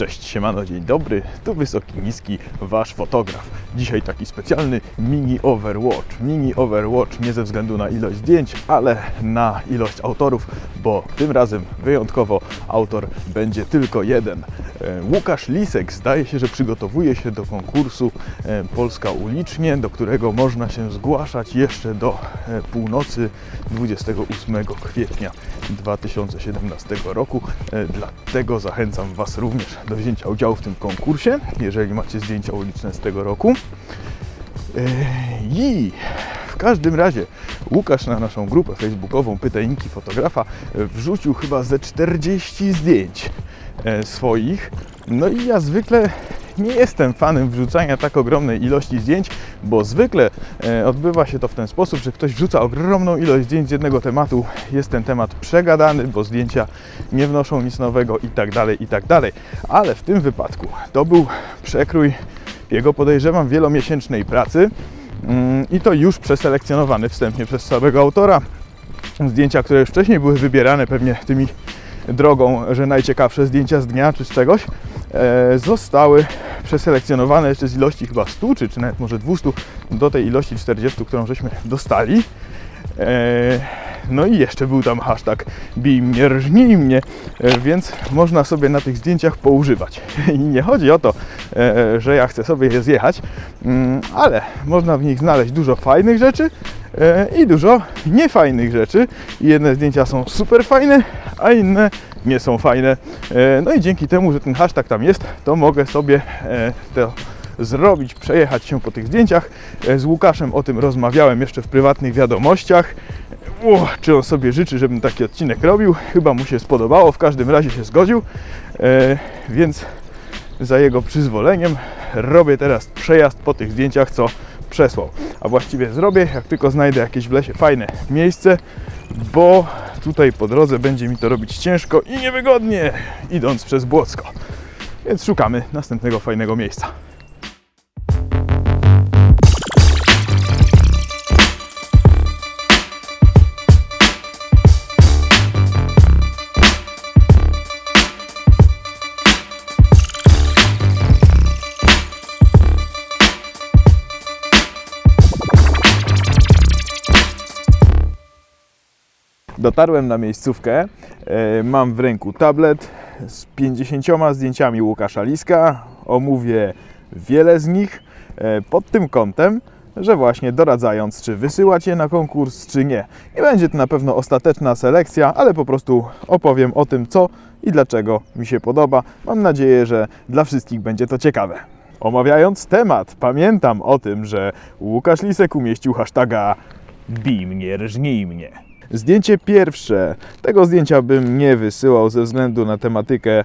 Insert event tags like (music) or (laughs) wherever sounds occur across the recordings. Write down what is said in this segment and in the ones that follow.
Cześć, siemano, dzień dobry, tu Wysoki Niski, Wasz fotograf. Dzisiaj taki specjalny mini Overwatch. Mini Overwatch nie ze względu na ilość zdjęć, ale na ilość autorów, bo tym razem wyjątkowo autor będzie tylko jeden. E, Łukasz Lisek zdaje się, że przygotowuje się do konkursu e, Polska Ulicznie, do którego można się zgłaszać jeszcze do e, północy 28 kwietnia 2017 roku. Dlatego zachęcam Was również do wzięcia udziału w tym konkursie, jeżeli macie zdjęcia uliczne z tego roku. I w każdym razie Łukasz na naszą grupę facebookową Pytajniki Fotografa wrzucił chyba ze 40 zdjęć swoich. No i ja zwykle nie jestem fanem wrzucania tak ogromnej ilości zdjęć, bo zwykle e, odbywa się to w ten sposób, że ktoś wrzuca ogromną ilość zdjęć z jednego tematu, jest ten temat przegadany, bo zdjęcia nie wnoszą nic nowego i tak dalej, i tak dalej. Ale w tym wypadku to był przekrój jego podejrzewam wielomiesięcznej pracy mm, i to już przeselekcjonowany wstępnie przez samego autora. Zdjęcia, które już wcześniej były wybierane pewnie tymi drogą, że najciekawsze zdjęcia z dnia czy z czegoś, e, zostały przeselekcjonowane jeszcze z ilości chyba 100 czy, czy nawet może 200 do tej ilości 40, którą żeśmy dostali. E, No i jeszcze był tam hashtag bij mnie, e, więc można sobie na tych zdjęciach poużywać. (laughs) I nie chodzi o to, że ja chcę sobie je zjechać, mm, ale można w nich znaleźć dużo fajnych rzeczy i dużo niefajnych rzeczy. Jedne zdjęcia są super fajne, a inne nie są fajne. E, No i dzięki temu, że ten hashtag tam jest, to mogę sobie e, to zrobić, przejechać się po tych zdjęciach. E, Z Łukaszem o tym rozmawiałem jeszcze w prywatnych wiadomościach. O, czy on sobie życzy, żebym taki odcinek robił? Chyba mu się spodobało, w każdym razie się zgodził. E, więc za jego przyzwoleniem robię teraz przejazd po tych zdjęciach, co przesłał. A właściwie zrobię, jak tylko znajdę jakieś w lesie fajne miejsce, bo tutaj po drodze będzie mi to robić ciężko i niewygodnie, idąc przez Błocko. Więc szukamy następnego fajnego miejsca. Dotarłem na miejscówkę. E, Mam w ręku tablet z 50 zdjęciami Łukasza Liska. Omówię wiele z nich e, pod tym kątem, że właśnie doradzając, czy wysyłać je na konkurs, czy nie. Nie będzie to na pewno ostateczna selekcja, ale po prostu opowiem o tym, co i dlaczego mi się podoba. Mam nadzieję, że dla wszystkich będzie to ciekawe. Omawiając temat, pamiętam o tym, że Łukasz Lisek umieścił hashtaga bij mnie, rżnij mnie. Zdjęcie pierwsze. Tego zdjęcia bym nie wysyłał ze względu na tematykę.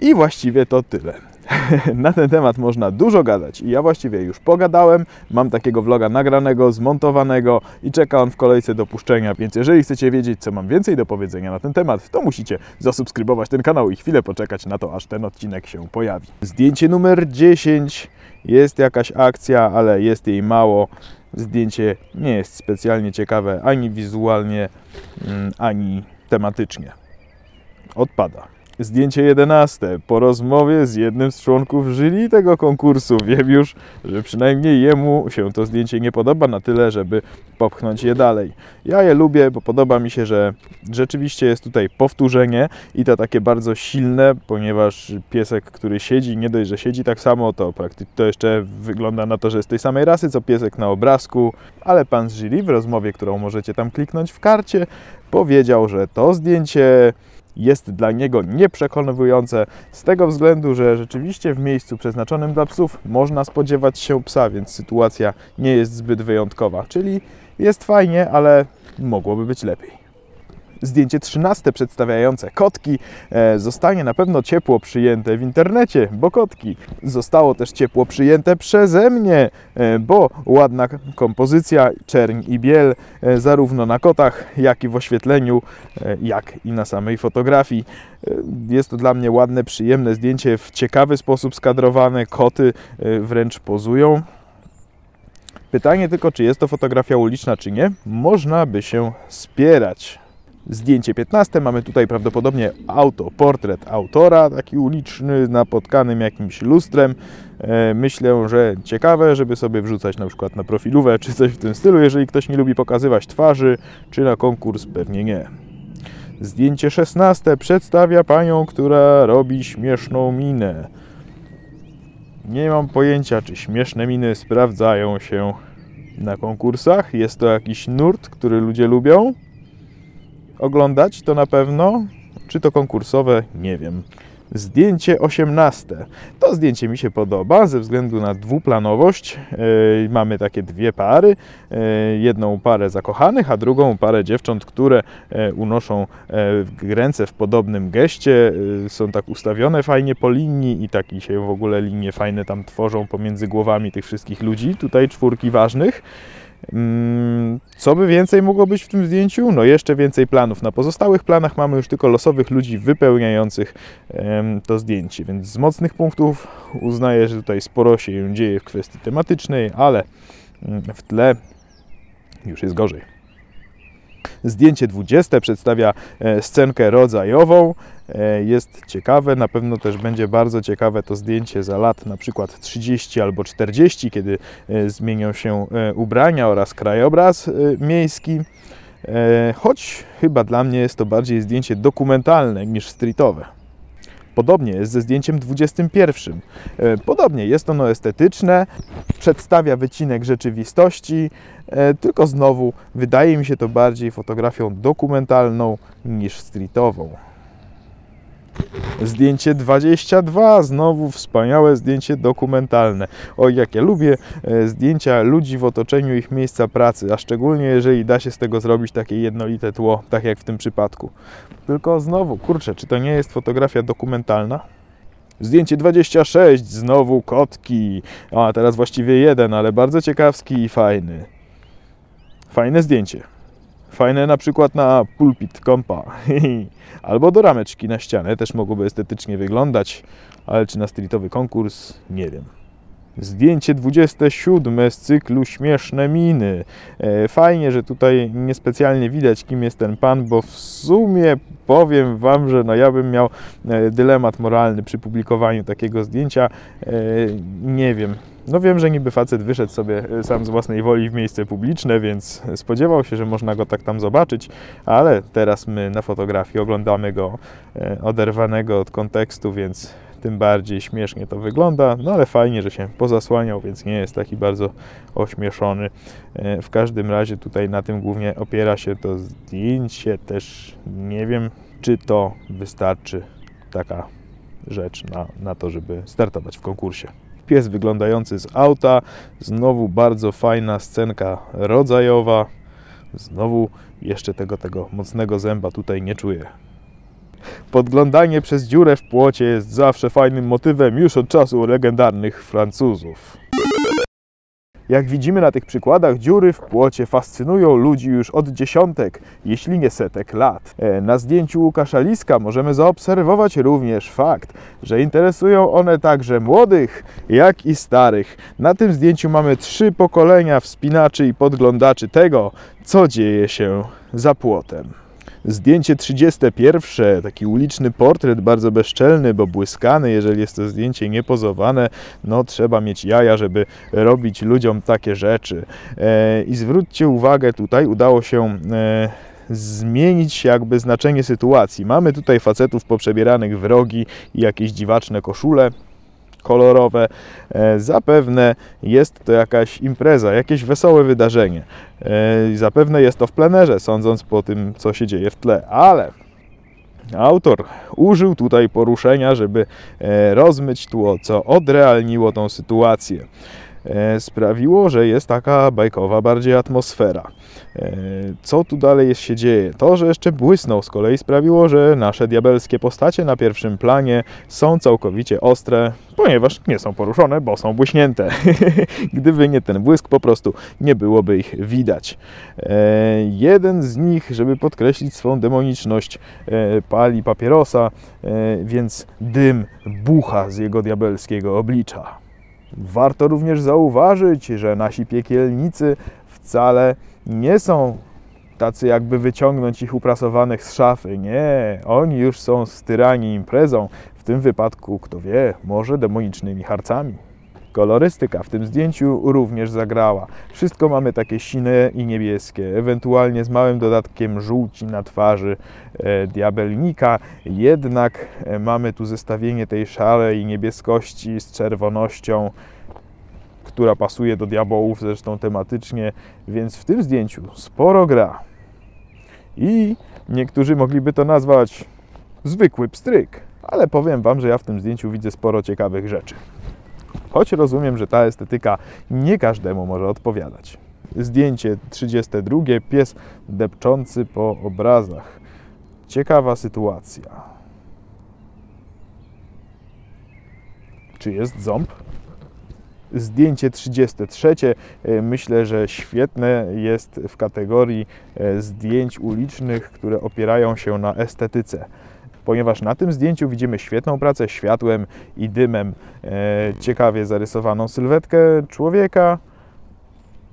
I właściwie to tyle. (laughs) Na ten temat można dużo gadać i ja właściwie już pogadałem. Mam takiego vloga nagranego, zmontowanego i czeka on w kolejce do puszczenia, więc jeżeli chcecie wiedzieć, co mam więcej do powiedzenia na ten temat, to musicie zasubskrybować ten kanał i chwilę poczekać na to, aż ten odcinek się pojawi. Zdjęcie numer 10. Jest jakaś akcja, ale jest jej mało. Zdjęcie nie jest specjalnie ciekawe ani wizualnie, mm, ani tematycznie. Odpada. Zdjęcie 11. Po rozmowie z jednym z członków jury tego konkursu wiem już, że przynajmniej jemu się to zdjęcie nie podoba na tyle, żeby popchnąć je dalej. Ja je lubię, bo podoba mi się, że rzeczywiście jest tutaj powtórzenie i to takie bardzo silne, ponieważ piesek, który siedzi, nie dość, że siedzi tak samo, to praktycznie to jeszcze wygląda na to, że jest tej samej rasy co piesek na obrazku, ale pan z w rozmowie, którą możecie tam kliknąć w karcie, powiedział, że to zdjęcie jest dla niego nieprzekonujące z tego względu, że rzeczywiście w miejscu przeznaczonym dla psów można spodziewać się psa, więc sytuacja nie jest zbyt wyjątkowa. Czyli jest fajnie, ale mogłoby być lepiej. Zdjęcie 13 przedstawiające kotki e, zostanie na pewno ciepło przyjęte w internecie, bo kotki. Zostało też ciepło przyjęte przeze mnie, e, bo ładna kompozycja, czerń i biel, e, zarówno na kotach, jak i w oświetleniu, jak i na samej fotografii. Jest to dla mnie ładne, przyjemne zdjęcie, w ciekawy sposób skadrowane. Koty wręcz pozują. Pytanie tylko, czy jest to fotografia uliczna, czy nie? Można by się spierać. Zdjęcie 15. Mamy tutaj prawdopodobnie autoportret autora, taki uliczny, napotkanym jakimś lustrem. E, myślę, że ciekawe, żeby sobie wrzucać na przykład na profilówę czy coś w tym stylu, jeżeli ktoś nie lubi pokazywać twarzy, czy na konkurs pewnie nie. Zdjęcie 16 przedstawia panią, która robi śmieszną minę. Nie mam pojęcia, czy śmieszne miny sprawdzają się na konkursach. Jest to jakiś nurt, który ludzie lubią oglądać, to na pewno. Czy to konkursowe? Nie wiem. Zdjęcie 18. To zdjęcie mi się podoba ze względu na dwuplanowość. Yy, mamy takie dwie pary. Yy, jedną parę zakochanych, a drugą parę dziewcząt, które yy, unoszą ręce w podobnym geście. Są tak ustawione fajnie po linii i takie się w ogóle linie fajne tam tworzą pomiędzy głowami tych wszystkich ludzi. Tutaj czwórki ważnych. Mm, co by więcej mogło być w tym zdjęciu? No jeszcze więcej planów. Na pozostałych planach mamy już tylko losowych ludzi wypełniających to zdjęcie, więc z mocnych punktów uznaję, że tutaj sporo się dzieje w kwestii tematycznej, ale mm, w tle już jest gorzej. Zdjęcie 20 przedstawia e, scenkę rodzajową. E, jest ciekawe, na pewno też będzie bardzo ciekawe to zdjęcie za lat na przykład 30 albo 40, kiedy e, zmienią się ubrania oraz krajobraz miejski. Choć chyba dla mnie jest to bardziej zdjęcie dokumentalne niż streetowe. Podobnie jest ze zdjęciem 21. E, podobnie jest ono estetyczne, przedstawia wycinek rzeczywistości, e, tylko znowu wydaje mi się to bardziej fotografią dokumentalną niż streetową. Zdjęcie 22, znowu wspaniałe zdjęcie dokumentalne. Oj, jak ja lubię e, zdjęcia ludzi w otoczeniu ich miejsca pracy, a szczególnie jeżeli da się z tego zrobić takie jednolite tło, tak jak w tym przypadku. Tylko znowu, kurczę, czy to nie jest fotografia dokumentalna? Zdjęcie 26, znowu kotki. A teraz właściwie jeden, ale bardzo ciekawski i fajny. Fajne zdjęcie. Fajne na przykład na pulpit kompa. (laughs) Albo do rameczki na ścianę. Też mogłoby estetycznie wyglądać. Ale czy na streetowy konkurs? Nie wiem. Zdjęcie 27 z cyklu Śmieszne Miny. E, fajnie, że tutaj niespecjalnie widać, kim jest ten pan, bo w sumie powiem Wam, że no ja bym miał e, dylemat moralny przy publikowaniu takiego zdjęcia. E, nie wiem. No wiem, że niby facet wyszedł sobie sam z własnej woli w miejsce publiczne, więc spodziewał się, że można go tak tam zobaczyć, ale teraz my na fotografii oglądamy go oderwanego od kontekstu, więc tym bardziej śmiesznie to wygląda, no ale fajnie, że się pozasłaniał, więc nie jest taki bardzo ośmieszony. E, w każdym razie tutaj na tym głównie opiera się to zdjęcie, też nie wiem, czy to wystarczy taka rzecz na, na to, żeby startować w konkursie. Pies wyglądający z auta, znowu bardzo fajna scenka rodzajowa, znowu jeszcze tego, tego mocnego zęba tutaj nie czuję. Podglądanie przez dziurę w płocie jest zawsze fajnym motywem już od czasu legendarnych Francuzów. Jak widzimy na tych przykładach, dziury w płocie fascynują ludzi już od dziesiątek, jeśli nie setek lat. E, na zdjęciu Łukasza Liska możemy zaobserwować również fakt, że interesują one także młodych, jak i starych. Na tym zdjęciu mamy trzy pokolenia wspinaczy i podglądaczy tego, co dzieje się za płotem. Zdjęcie 31, taki uliczny portret, bardzo bezczelny, bo błyskany, jeżeli jest to zdjęcie niepozowane, no trzeba mieć jaja, żeby robić ludziom takie rzeczy. E, I zwróćcie uwagę, tutaj udało się e, zmienić jakby znaczenie sytuacji. Mamy tutaj facetów poprzebieranych w rogi i jakieś dziwaczne koszule, kolorowe. E, zapewne jest to jakaś impreza, jakieś wesołe wydarzenie. E, zapewne jest to w plenerze, sądząc po tym, co się dzieje w tle, ale autor użył tutaj poruszenia, żeby e, rozmyć tło, co odrealniło tą sytuację. E, sprawiło, że jest taka bajkowa bardziej atmosfera. E, co tu dalej się dzieje? To, że jeszcze błysnął z kolei sprawiło, że nasze diabelskie postacie na pierwszym planie są całkowicie ostre, ponieważ nie są poruszone, bo są błyśnięte. (laughs) Gdyby nie ten błysk, po prostu nie byłoby ich widać. E, jeden z nich, żeby podkreślić swą demoniczność, pali papierosa, więc dym bucha z jego diabelskiego oblicza. Warto również zauważyć, że nasi piekielnicy wcale nie są tacy jakby wyciągnąć ich uprasowanych z szafy. Nie, oni już są styrani imprezą, w tym wypadku, kto wie, może demonicznymi harcami. Kolorystyka w tym zdjęciu również zagrała. Wszystko mamy takie sine i niebieskie, ewentualnie z małym dodatkiem żółci na twarzy e, diabelnika. Jednak e, mamy tu zestawienie tej szarej niebieskości z czerwonością, która pasuje do diabołów zresztą tematycznie, więc w tym zdjęciu sporo gra. I niektórzy mogliby to nazwać zwykły pstryk, ale powiem Wam, że ja w tym zdjęciu widzę sporo ciekawych rzeczy. Choć rozumiem, że ta estetyka nie każdemu może odpowiadać. Zdjęcie 32. Pies depczący po obrazach. Ciekawa sytuacja. Czy jest ząb? Zdjęcie 33. e, Myślę, że świetne jest w kategorii e, zdjęć ulicznych, które opierają się na estetyce ponieważ na tym zdjęciu widzimy świetną pracę światłem i dymem, e, ciekawie zarysowaną sylwetkę człowieka.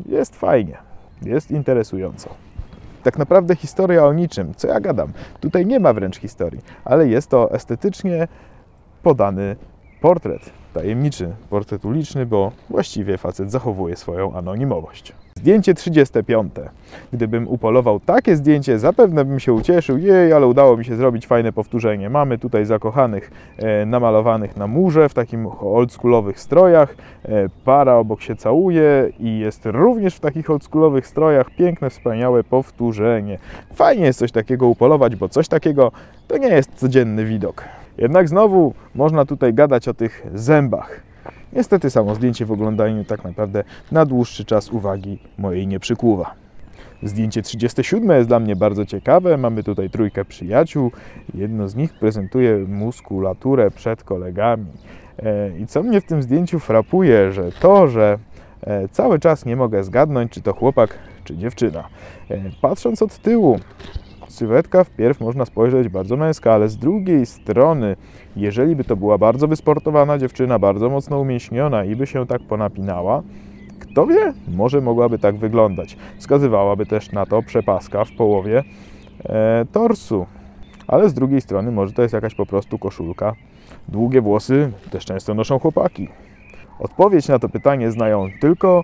Jest fajnie, jest interesująco. Tak naprawdę historia o niczym, co ja gadam. Tutaj nie ma wręcz historii, ale jest to estetycznie podany portret. Tajemniczy portret uliczny, bo właściwie facet zachowuje swoją anonimowość. Zdjęcie 35. Gdybym upolował takie zdjęcie, zapewne bym się ucieszył. Jej, ale udało mi się zrobić fajne powtórzenie. Mamy tutaj zakochanych e, namalowanych na murze w takim oldschoolowych strojach. E, para obok się całuje i jest również w takich oldschoolowych strojach piękne, wspaniałe powtórzenie. Fajnie jest coś takiego upolować, bo coś takiego to nie jest codzienny widok. Jednak znowu można tutaj gadać o tych zębach. Niestety samo zdjęcie w oglądaniu tak naprawdę na dłuższy czas uwagi mojej nie przykuwa. Zdjęcie 37 jest dla mnie bardzo ciekawe. Mamy tutaj trójkę przyjaciół. Jedno z nich prezentuje muskulaturę przed kolegami. E, I co mnie w tym zdjęciu frapuje, że to, że e, cały czas nie mogę zgadnąć, czy to chłopak, czy dziewczyna. E, Patrząc od tyłu, sylwetka wpierw można spojrzeć bardzo męska, ale z drugiej strony, jeżeli by to była bardzo wysportowana dziewczyna, bardzo mocno umieśniona i by się tak ponapinała, kto wie, może mogłaby tak wyglądać. Wskazywałaby też na to przepaska w połowie e, torsu. Ale z drugiej strony może to jest jakaś po prostu koszulka. Długie włosy też często noszą chłopaki. Odpowiedź na to pytanie znają tylko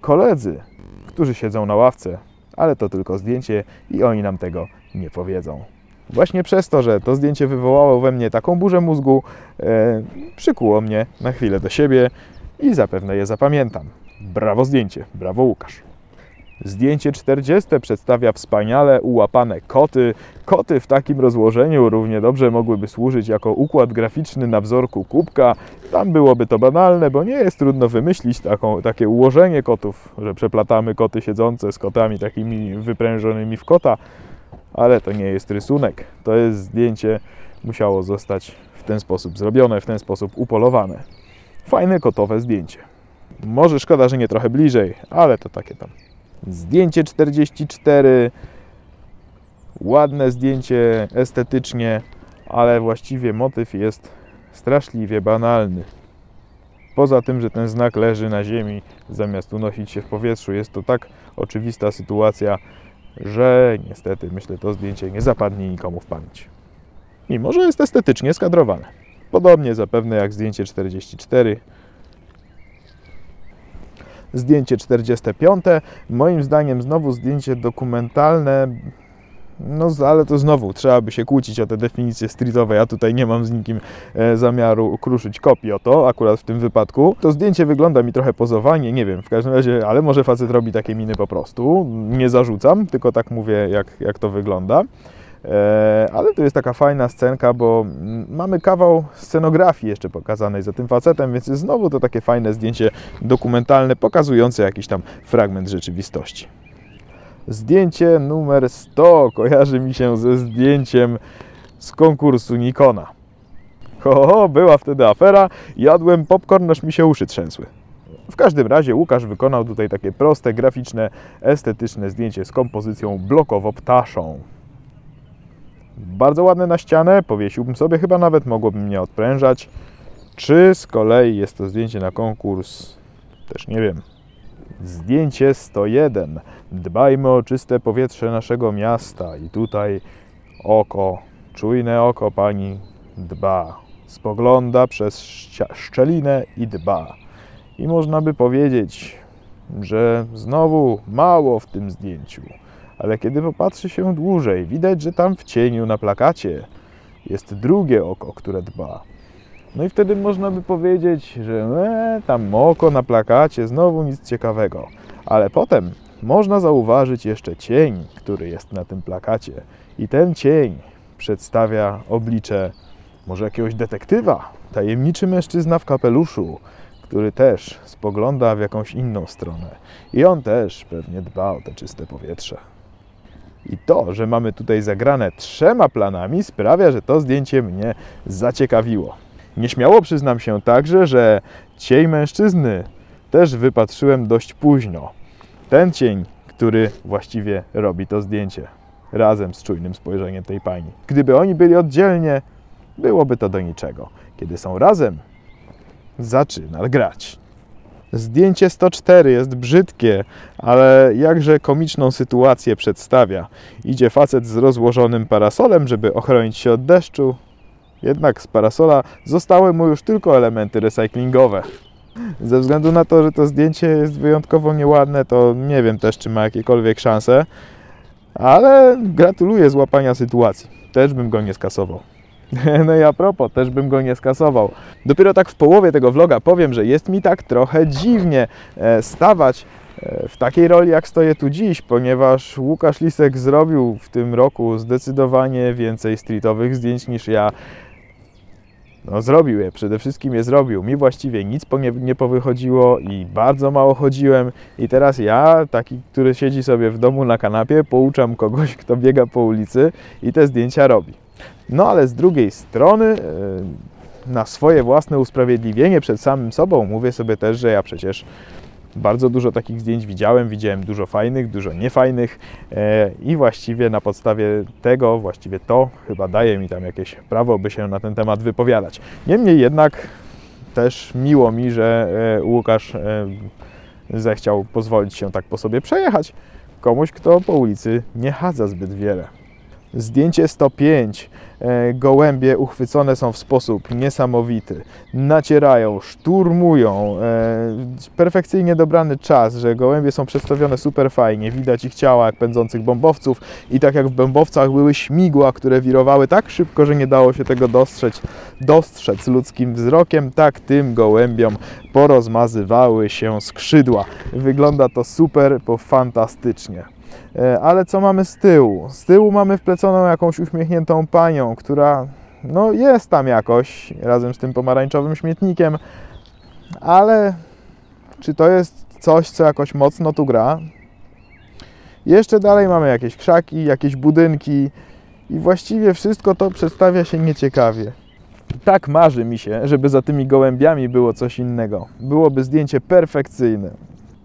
koledzy, którzy siedzą na ławce, ale to tylko zdjęcie i oni nam tego nie powiedzą. Właśnie przez to, że to zdjęcie wywołało we mnie taką burzę mózgu, e, przykuło mnie na chwilę do siebie i zapewne je zapamiętam. Brawo zdjęcie, brawo Łukasz. Zdjęcie 40 przedstawia wspaniale ułapane koty. Koty w takim rozłożeniu równie dobrze mogłyby służyć jako układ graficzny na wzorku kubka. Tam byłoby to banalne, bo nie jest trudno wymyślić taką, takie ułożenie kotów, że przeplatamy koty siedzące z kotami takimi wyprężonymi w kota, ale to nie jest rysunek. To jest zdjęcie, musiało zostać w ten sposób zrobione, w ten sposób upolowane. Fajne kotowe zdjęcie. Może szkoda, że nie trochę bliżej, ale to takie tam. Zdjęcie 44. Ładne zdjęcie estetycznie, ale właściwie motyw jest straszliwie banalny. Poza tym, że ten znak leży na ziemi zamiast unosić się w powietrzu, jest to tak oczywista sytuacja, że niestety myślę to zdjęcie nie zapadnie nikomu w pamięć. Mimo, że jest estetycznie skadrowane. Podobnie zapewne jak zdjęcie 44, zdjęcie 45. Moim zdaniem znowu zdjęcie dokumentalne. No, ale to znowu trzeba by się kłócić o te definicje streetowe. Ja tutaj nie mam z nikim e, zamiaru kruszyć kopii o to, akurat w tym wypadku. To zdjęcie wygląda mi trochę pozowanie, nie wiem, w każdym razie, ale może facet robi takie miny po prostu. Nie zarzucam, tylko tak mówię, jak, jak to wygląda. E, ale to jest taka fajna scenka, bo mm, mamy kawał scenografii jeszcze pokazanej za tym facetem, więc znowu to takie fajne zdjęcie dokumentalne, pokazujące jakiś tam fragment rzeczywistości. Zdjęcie numer 100 kojarzy mi się ze zdjęciem z konkursu Nikona. Ho, ho, była wtedy afera, jadłem popcorn, aż mi się uszy trzęsły. W każdym razie Łukasz wykonał tutaj takie proste, graficzne, estetyczne zdjęcie z kompozycją blokowo-ptaszą. Bardzo ładne na ścianę, powiesiłbym sobie, chyba nawet mogłabym mnie odprężać. Czy z kolei jest to zdjęcie na konkurs? Też nie wiem. Zdjęcie 101. Dbajmy o czyste powietrze naszego miasta i tutaj oko, czujne oko pani dba. Spogląda przez szczelinę i dba. I można by powiedzieć, że znowu mało w tym zdjęciu, ale kiedy popatrzy się dłużej, widać, że tam w cieniu na plakacie jest drugie oko, które dba. No i wtedy można by powiedzieć, że e, tam oko na plakacie, znowu nic ciekawego. Ale potem można zauważyć jeszcze cień, który jest na tym plakacie. I ten cień przedstawia oblicze może jakiegoś detektywa, tajemniczy mężczyzna w kapeluszu, który też spogląda w jakąś inną stronę. I on też pewnie dba o te czyste powietrze. I to, że mamy tutaj zagrane trzema planami, sprawia, że to zdjęcie mnie zaciekawiło. Nieśmiało przyznam się także, że cień mężczyzny też wypatrzyłem dość późno. Ten cień, który właściwie robi to zdjęcie, razem z czujnym spojrzeniem tej pani. Gdyby oni byli oddzielnie, byłoby to do niczego. Kiedy są razem, zaczyna grać. Zdjęcie 104 jest brzydkie, ale jakże komiczną sytuację przedstawia. Idzie facet z rozłożonym parasolem, żeby ochronić się od deszczu. Jednak z parasola zostały mu już tylko elementy recyklingowe. Ze względu na to, że to zdjęcie jest wyjątkowo nieładne, to nie wiem też, czy ma jakiekolwiek szanse. Ale gratuluję złapania sytuacji. Też bym go nie skasował. (laughs) No i a propos, też bym go nie skasował. Dopiero tak w połowie tego vloga powiem, że jest mi tak trochę dziwnie e, stawać e, w takiej roli, jak stoję tu dziś, ponieważ Łukasz Lisek zrobił w tym roku zdecydowanie więcej streetowych zdjęć niż ja. No, zrobił je, przede wszystkim je zrobił. Mi właściwie nic po nie, nie powychodziło i bardzo mało chodziłem. I teraz ja, taki, który siedzi sobie w domu na kanapie, pouczam kogoś, kto biega po ulicy i te zdjęcia robi. No ale z drugiej strony, e, na swoje własne usprawiedliwienie przed samym sobą, mówię sobie też, że ja przecież bardzo dużo takich zdjęć widziałem, widziałem dużo fajnych, dużo niefajnych e, i właściwie na podstawie tego, właściwie to chyba daje mi tam jakieś prawo, by się na ten temat wypowiadać. Niemniej jednak też miło mi, że e, Łukasz zechciał pozwolić się tak po sobie przejechać komuś, kto po ulicy nie chadza zbyt wiele. Zdjęcie 105. E, gołębie uchwycone są w sposób niesamowity. Nacierają, szturmują. E, perfekcyjnie dobrany czas, że gołębie są przedstawione super fajnie. Widać ich ciała jak pędzących bombowców i tak jak w bombowcach były śmigła, które wirowały tak szybko, że nie dało się tego dostrzec, dostrzec ludzkim wzrokiem, tak tym gołębiom porozmazywały się skrzydła. Wygląda to super, bo fantastycznie. E, ale co mamy z tyłu? Z tyłu mamy wpleconą jakąś uśmiechniętą panią, która no jest tam jakoś razem z tym pomarańczowym śmietnikiem, ale czy to jest coś, co jakoś mocno tu gra? Jeszcze dalej mamy jakieś krzaki, jakieś budynki i właściwie wszystko to przedstawia się nieciekawie. Tak marzy mi się, żeby za tymi gołębiami było coś innego. Byłoby zdjęcie perfekcyjne.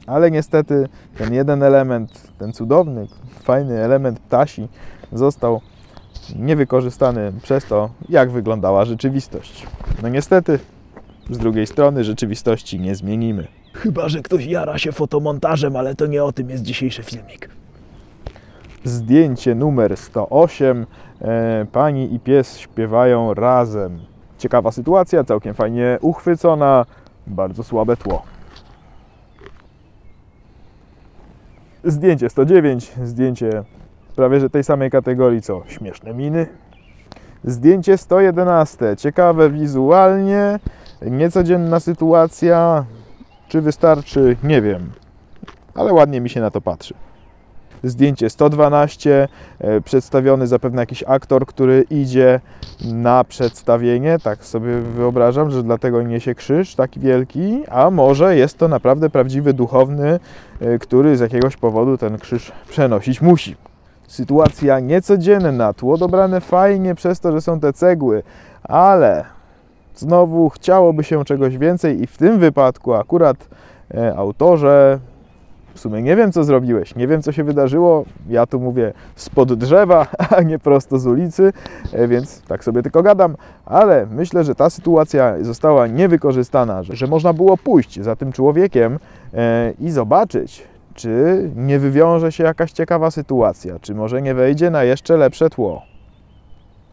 Ale niestety ten jeden element, ten cudowny, fajny element ptasi został niewykorzystany przez to, jak wyglądała rzeczywistość. No niestety, z drugiej strony rzeczywistości nie zmienimy. Chyba, że ktoś jara się fotomontażem, ale to nie o tym jest dzisiejszy filmik. Zdjęcie numer 108. E, pani i pies śpiewają razem. Ciekawa sytuacja, całkiem fajnie uchwycona, bardzo słabe tło. Zdjęcie 109, zdjęcie prawie że tej samej kategorii co śmieszne miny. Zdjęcie 111, ciekawe wizualnie, niecodzienna sytuacja. Czy wystarczy? Nie wiem, ale ładnie mi się na to patrzy zdjęcie 112, e, przedstawiony zapewne jakiś aktor, który idzie na przedstawienie, tak sobie wyobrażam, że dlatego niesie krzyż taki wielki, a może jest to naprawdę prawdziwy duchowny, e, który z jakiegoś powodu ten krzyż przenosić musi. Sytuacja niecodzienna, tło dobrane fajnie przez to, że są te cegły, ale znowu chciałoby się czegoś więcej i w tym wypadku akurat e, autorze W sumie nie wiem, co zrobiłeś, nie wiem, co się wydarzyło. Ja tu mówię spod drzewa, (laughs) a nie prosto z ulicy, e, więc tak sobie tylko gadam. Ale myślę, że ta sytuacja została niewykorzystana, że, można było pójść za tym człowiekiem e, i zobaczyć, czy nie wywiąże się jakaś ciekawa sytuacja, czy może nie wejdzie na jeszcze lepsze tło.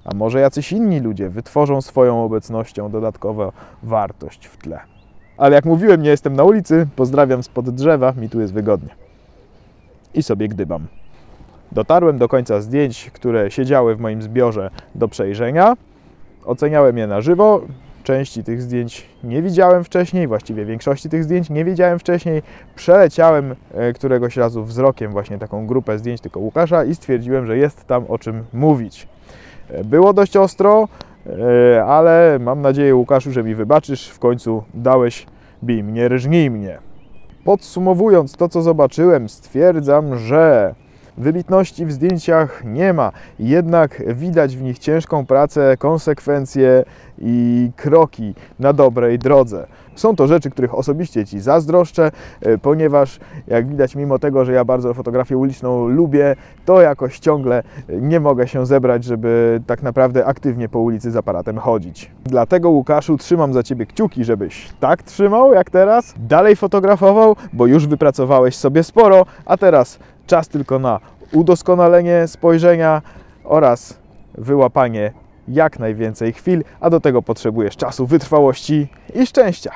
A może jacyś inni ludzie wytworzą swoją obecnością dodatkową wartość w tle. Ale jak mówiłem, nie jestem na ulicy, pozdrawiam spod drzewa, mi tu jest wygodnie. I sobie gdybam. Dotarłem do końca zdjęć, które siedziały w moim zbiorze do przejrzenia. Oceniałem je na żywo. Części tych zdjęć nie widziałem wcześniej, właściwie większości tych zdjęć nie widziałem wcześniej. Przeleciałem e, któregoś razu wzrokiem właśnie taką grupę zdjęć tylko Łukasza i stwierdziłem, że jest tam o czym mówić. E, Było dość ostro, ale mam nadzieję, Łukaszu, że mi wybaczysz. W końcu dałeś bij mnie, rżnij mnie. Podsumowując to, co zobaczyłem, stwierdzam, że wybitności w zdjęciach nie ma, jednak widać w nich ciężką pracę, konsekwencje i kroki na dobrej drodze. Są to rzeczy, których osobiście Ci zazdroszczę, e, ponieważ jak widać, mimo tego, że ja bardzo fotografię uliczną lubię, to jakoś ciągle nie mogę się zebrać, żeby tak naprawdę aktywnie po ulicy z aparatem chodzić. Dlatego, Łukaszu, trzymam za Ciebie kciuki, żebyś tak trzymał jak teraz, dalej fotografował, bo już wypracowałeś sobie sporo, a teraz czas tylko na udoskonalenie spojrzenia oraz wyłapanie jak najwięcej chwil, a do tego potrzebujesz czasu, wytrwałości i szczęścia.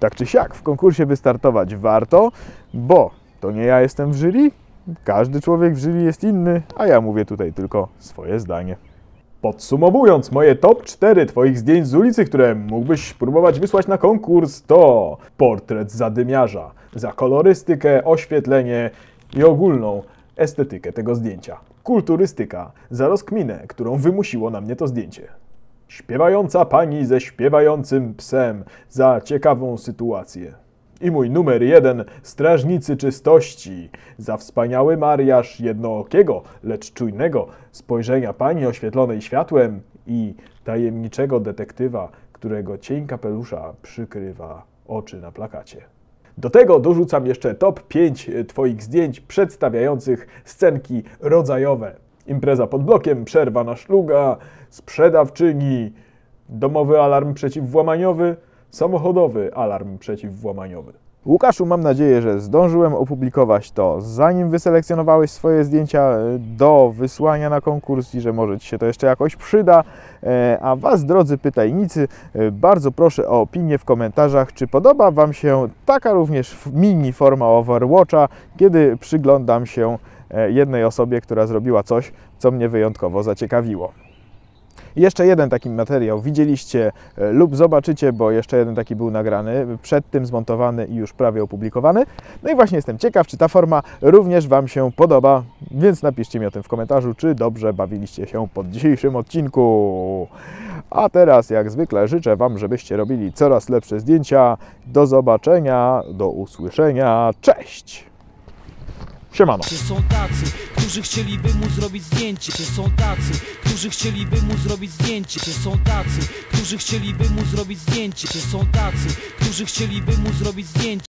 Tak czy siak, w konkursie wystartować warto, bo to nie ja jestem w jury, każdy człowiek w jury jest inny, a ja mówię tutaj tylko swoje zdanie. Podsumowując moje top 4 Twoich zdjęć z ulicy, które mógłbyś próbować wysłać na konkurs, to portret zadymiarza za kolorystykę, oświetlenie i ogólną estetykę tego zdjęcia. Kulturystyka za rozkminę, którą wymusiło na mnie to zdjęcie. Śpiewająca pani ze śpiewającym psem za ciekawą sytuację. I mój numer jeden, strażnicy czystości, za wspaniały mariaż jednookiego, lecz czujnego spojrzenia pani oświetlonej światłem i tajemniczego detektywa, którego cień kapelusza przykrywa oczy na plakacie. Do tego dorzucam jeszcze top 5 Twoich zdjęć przedstawiających scenki rodzajowe. Impreza pod blokiem, przerwa na szluga, sprzedawczyni, domowy alarm przeciwwłamaniowy, samochodowy alarm przeciwwłamaniowy. Łukaszu, mam nadzieję, że zdążyłem opublikować to zanim wyselekcjonowałeś swoje zdjęcia e, do wysłania na konkurs i że może Ci się to jeszcze jakoś przyda. E, A Was, drodzy pytajnicy, e, bardzo proszę o opinię w komentarzach, czy podoba Wam się taka również mini forma Overwatcha, kiedy przyglądam się jednej osobie, która zrobiła coś, co mnie wyjątkowo zaciekawiło. Jeszcze jeden taki materiał widzieliście e, lub zobaczycie, bo jeszcze jeden taki był nagrany, przed tym zmontowany i już prawie opublikowany. No i właśnie jestem ciekaw, czy ta forma również Wam się podoba, więc napiszcie mi o tym w komentarzu, czy dobrze bawiliście się pod dzisiejszym odcinku. A teraz, jak zwykle, życzę Wam, żebyście robili coraz lepsze zdjęcia. Do zobaczenia, do usłyszenia. Cześć! Siemano. Którzy chcieliby mu zrobić zdjęcie? Czy są tacy, którzy chcieliby mu zrobić zdjęcie? Czy są tacy, którzy chcieliby mu zrobić zdjęcie? Czy są tacy, którzy chcieliby mu zrobić zdjęcie?